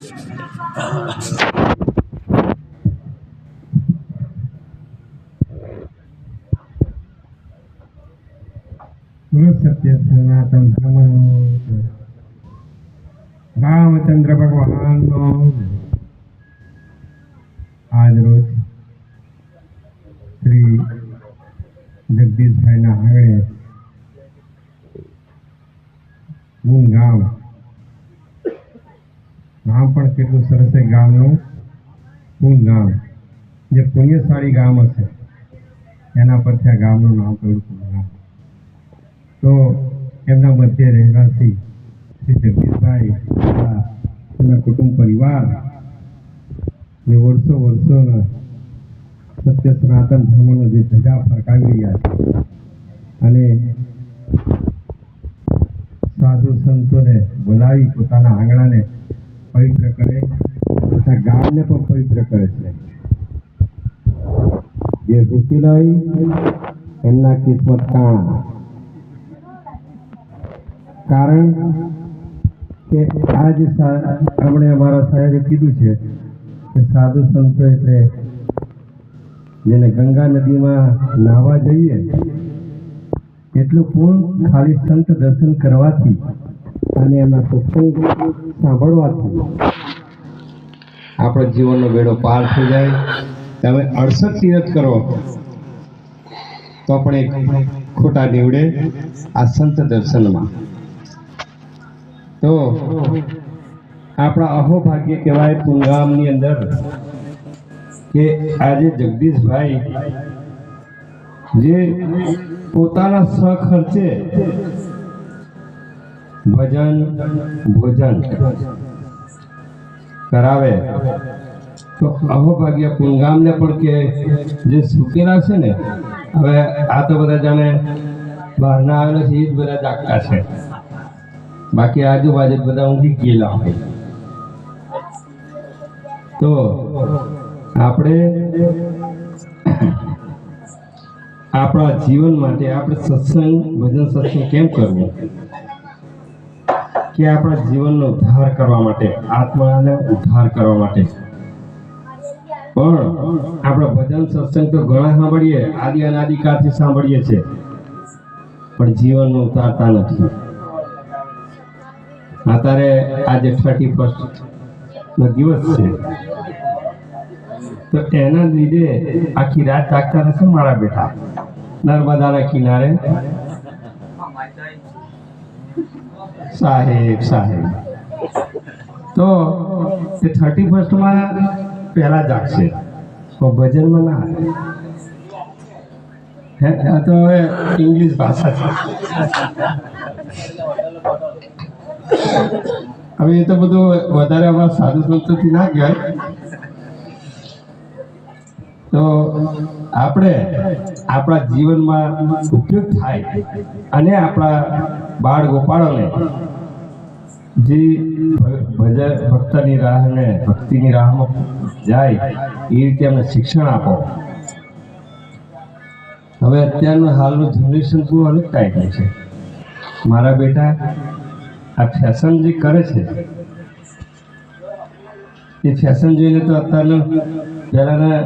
સત્ય સનાતન ધર્મનો. રામચંદ્ર ભગવાનનો જય. આજ રોજ શ્રી જગદીશભાઈના આંગણે હું ગામ નામ પણ કેટલું સરસ છે ગામનું? હું ગામ? જે પુણ્યશાળી ગામ હશે. એના પરથી આ ગામનું નામ પડ્યું ગામ. તો એમના મધ્ય રહેવાસી શ્રી જગદીશભાઈ એમના કુટુંબ પરિવાર જે વર્ષો વર્ષોના સત્ય સનાતન ધર્મનો જે ધજા ફરકાવી રહ્યા છે. અને સાધુ સંતોને બોલાવી પોતાના આંગણાને પવિત્ર કરે. તથા ગામને પણ પવિત્ર કરે છે. જે ઋષિલય એમના કિસ્મત કાણા. કારણ કે આ જે આપણે અમારા સાહેબે કીધું છે કે સાધુ સંતો એટલે જેને ગંગા નદીમાં નાહવા જઈએ, એટલું પૂર્ણ ખાલી સંત દર્શન કરવાથી અને એમના સત્સંગ સાંભળવાથી આપણો જીવનનો બેડો પાર થઈ જાય. તમે અડસઠ તીરથ કરો, તો પણ એક ખોટા નીવડે આ સંત દર્શનમાં. તો આપણા અહોભાગ્ય કહેવાય પુંગામની અંદર કે આજે જગદીશભાઈ જે પોતાના સ્વખર્ચે ભજન, ભોજન કરાવે. તો અહોભાગ્ય પુંગામને પણ કે જે સુકેલા છે ને, હવે આ તો બધા જાણે બહારના આવેલા છે એ જ બધા જાગતા છે. બાકી આજુબાજુ બધા ઊંઘી ગયેલા હોય. તો આપણે આપણા જીવન માટે આપણે સત્સંગ, ભજન, સત્સંગ કેમ કરવું? કે આપણા જીવનનો ઉદ્ધાર કરવા માટે, આત્માને ઉદ્ધાર કરવા માટે. પણ આપણે ભજન સત્સંગ તો ઘણા સાંભળીએ, આદિ અનાદિકાળથી સાંભળીએ છીએ. પણ જીવનમાં ઉતારતા નથી. અત્યારે આજે થર્ટી ફર્સ્ટ નો દિવસ છે. તો એના લીધે આખી રાત જાગતા રહેશે મારા બેટા. નર્મદાના કિનારે. સાહેબ સાહેબ. તો એ થર્ટી ફર્સ્ટમાં પહેલા જાગશે. તો ભજનમાં ના. હે તો હવે ઇંગ્લિશ ભાષા છે. હવે એ તો બધું વધારે અમારા સાધુ સંતોથી ના કહેવાય. તો આપણે આપણા જીવનમાં ઉપયોગ થાય અને આપણા બાળ ગોપાળોને જે ભજન ભક્તની રાહને ભક્તિની રાહમાં જાય, એ રીતે એમને શિક્ષણ આપો. હવે અત્યારનું હાલનું જનરેશન બહુ અલગ ટાઈપનું છે. મારા બેટા આ ફેશન જે કરે છે, એ ફેશન જોઈને તો અત્યારના પહેલાના